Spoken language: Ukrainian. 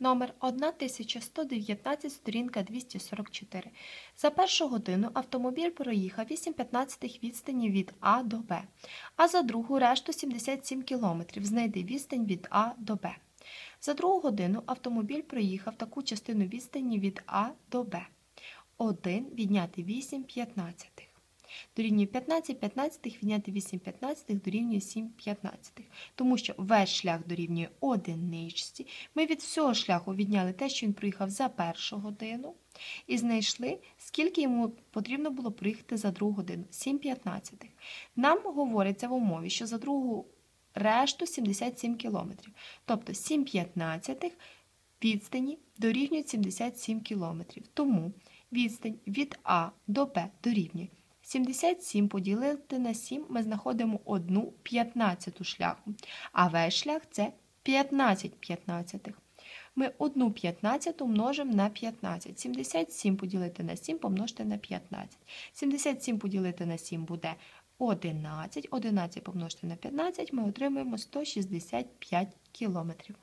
Номер 1119, сторінка 244. За першу годину автомобіль проїхав 8,15 відстані від А до Б, а за другу решту 77 км. Знайди відстань від А до Б. За другу годину автомобіль проїхав таку частину відстані від А до Б. 1 відняти 8 п'ятнадцятих. Дорівнює 15 п'ятнадцятих відняти 8 п'ятнадцятих дорівнює 7 п'ятнадцятих. Тому що весь шлях дорівнює одиничці. Ми від всього шляху відняли те, що він проїхав за першу годину, і знайшли, скільки йому потрібно було проїхати за другу годину 7 п'ятнадцятих. Нам говориться в умові, що за другу решту 77 кілометрів. Тобто 7 п'ятнадцятих відстані дорівнюють 77 кілометрів. Тому відстань від А до Б дорівнює 77 поділити на 7 ми знаходимо 1 п'ятнадцяту шляху, а весь шлях це 15 п'ятнадцятих. Ми 1 п'ятнадцяту множимо на 15. 77 поділити на 7 помножити на 15. 77 поділити на 7 буде 11. 11 помножити на 15 ми отримаємо 165 кілометрів.